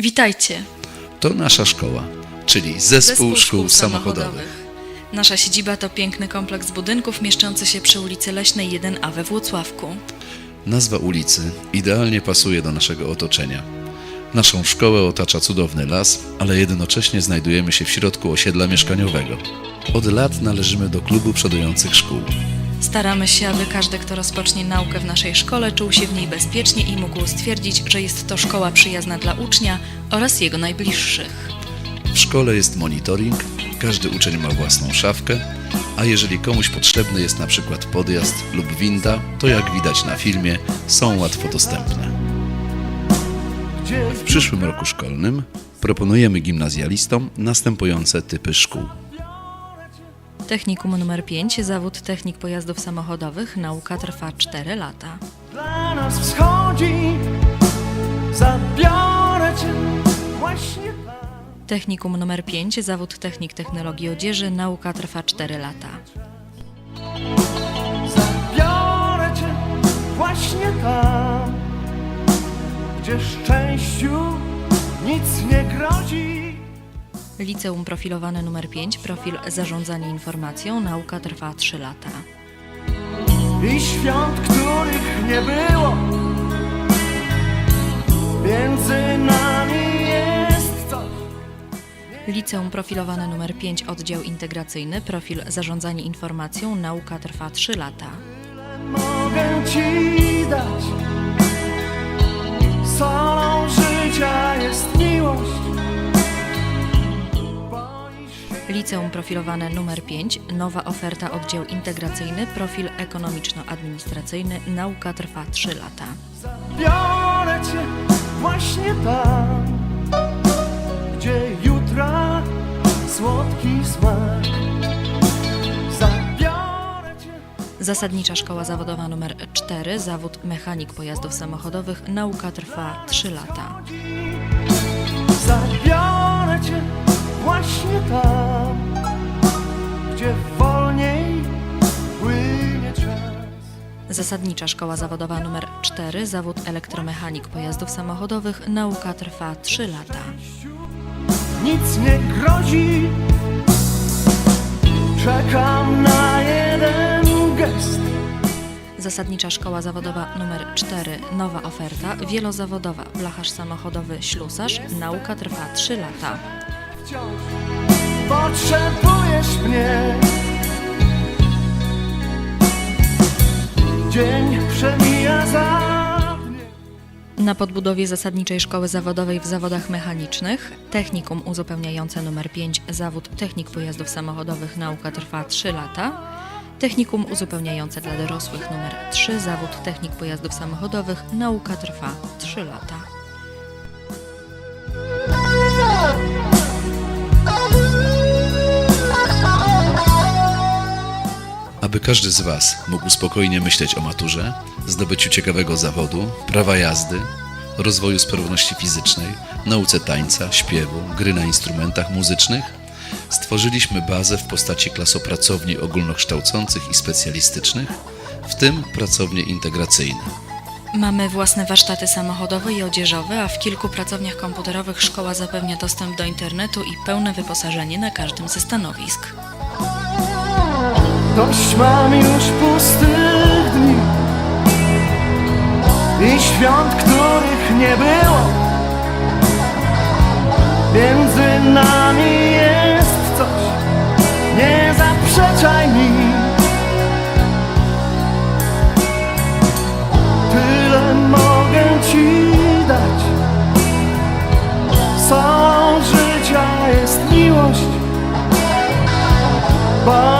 Witajcie! To nasza szkoła, czyli Zespół, Szkół, Samochodowych. Nasza siedziba to piękny kompleks budynków mieszczący się przy ulicy Leśnej 1A we Włocławku. Nazwa ulicy idealnie pasuje do naszego otoczenia. Naszą szkołę otacza cudowny las, ale jednocześnie znajdujemy się w środku osiedla mieszkaniowego. Od lat należymy do klubu przodujących szkół. Staramy się, aby każdy, kto rozpocznie naukę w naszej szkole, czuł się w niej bezpiecznie i mógł stwierdzić, że jest to szkoła przyjazna dla ucznia oraz jego najbliższych. W szkole jest monitoring, każdy uczeń ma własną szafkę, a jeżeli komuś potrzebny jest na przykład podjazd lub winda, to jak widać na filmie, są łatwo dostępne. W przyszłym roku szkolnym proponujemy gimnazjalistom następujące typy szkół. Technikum numer 5, zawód technik pojazdów samochodowych, nauka trwa 4 lata. dla nas wschodzi. Zabiorę cię właśnie tam. Technikum numer 5, zawód technik technologii odzieży, nauka trwa 4 lata. Zabiorę cię właśnie tam, gdzie szczęściu nic nie grozi. Liceum profilowane numer 5, profil zarządzanie informacją, nauka trwa 3 lata. I świąt, których nie było, między nami jest coś. Liceum profilowane numer 5, oddział integracyjny, profil zarządzanie informacją, nauka trwa 3 lata. Mogę ci dać. Solą życia jest Liceum profilowane numer 5, nowa oferta oddział integracyjny, profil ekonomiczno-administracyjny, nauka trwa 3 lata. Biorę cię właśnie tam, gdzie jutra słodki smak. Zasadnicza szkoła zawodowa numer 4, zawód mechanik pojazdów samochodowych, nauka trwa 3 lata. Zasadnicza szkoła zawodowa numer 4, zawód elektromechanik pojazdów samochodowych, nauka trwa 3 lata. Nic nie grozi. Czekam na jeden gest. Zasadnicza szkoła zawodowa numer 4, nowa oferta, wielozawodowa, blacharz samochodowy, ślusarz, nauka trwa 3 lata. Wciąż potrzebujesz mnie. Dzień przemija za. Na podbudowie zasadniczej szkoły zawodowej w zawodach mechanicznych, technikum uzupełniające numer 5, zawód technik pojazdów samochodowych, nauka trwa 3 lata. Technikum uzupełniające dla dorosłych numer 3, zawód technik pojazdów samochodowych, nauka trwa 3 lata. Każdy z Was mógł spokojnie myśleć o maturze, zdobyciu ciekawego zawodu, prawa jazdy, rozwoju sprawności fizycznej, nauce tańca, śpiewu, gry na instrumentach muzycznych, stworzyliśmy bazę w postaci klasopracowni ogólnokształcących i specjalistycznych, w tym pracownie integracyjne. Mamy własne warsztaty samochodowe i odzieżowe, a w kilku pracowniach komputerowych szkoła zapewnia dostęp do internetu i pełne wyposażenie na każdym ze stanowisk. Dość mam już pustych dni i świąt, których nie było. Między nami jest coś, nie zaprzeczaj mi. Tyle mogę ci dać. Solą życia jest miłość. Boisz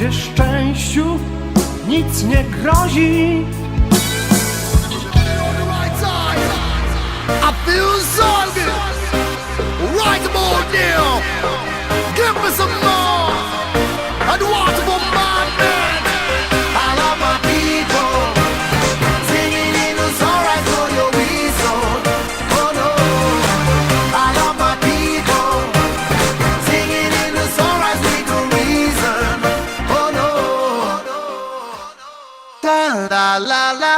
gdzie szczęściu nic nie grozi. I feel so good. Right about now. Give me some more. Da da la la.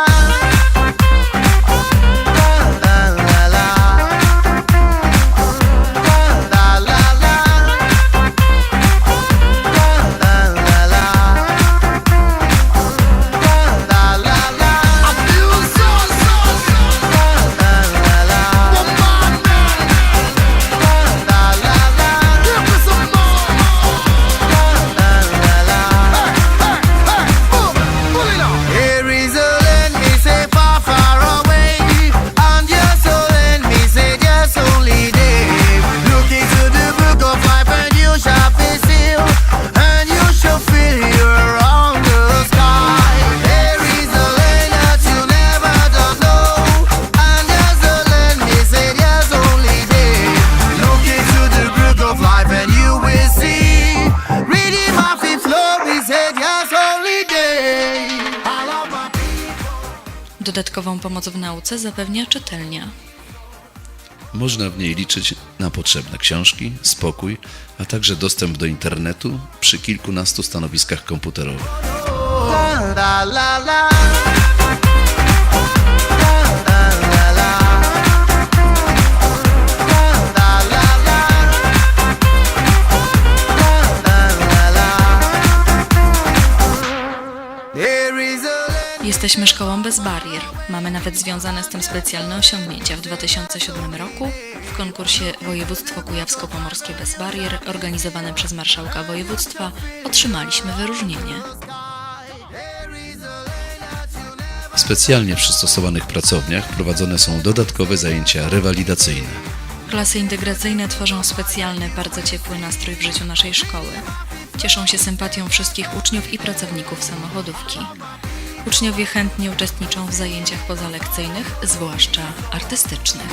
Dodatkową pomoc w nauce zapewnia czytelnia. Można w niej liczyć na potrzebne książki, spokój, a także dostęp do internetu przy kilkunastu stanowiskach komputerowych. La la la la. Jesteśmy szkołą bez barier. Mamy nawet związane z tym specjalne osiągnięcia. W 2007 roku w konkursie Województwo Kujawsko-Pomorskie bez barier organizowane przez marszałka województwa otrzymaliśmy wyróżnienie. W specjalnie przystosowanych pracowniach prowadzone są dodatkowe zajęcia rewalidacyjne. Klasy integracyjne tworzą specjalny, bardzo ciepły nastrój w życiu naszej szkoły. Cieszą się sympatią wszystkich uczniów i pracowników samochodówki. Uczniowie chętnie uczestniczą w zajęciach pozalekcyjnych, zwłaszcza artystycznych.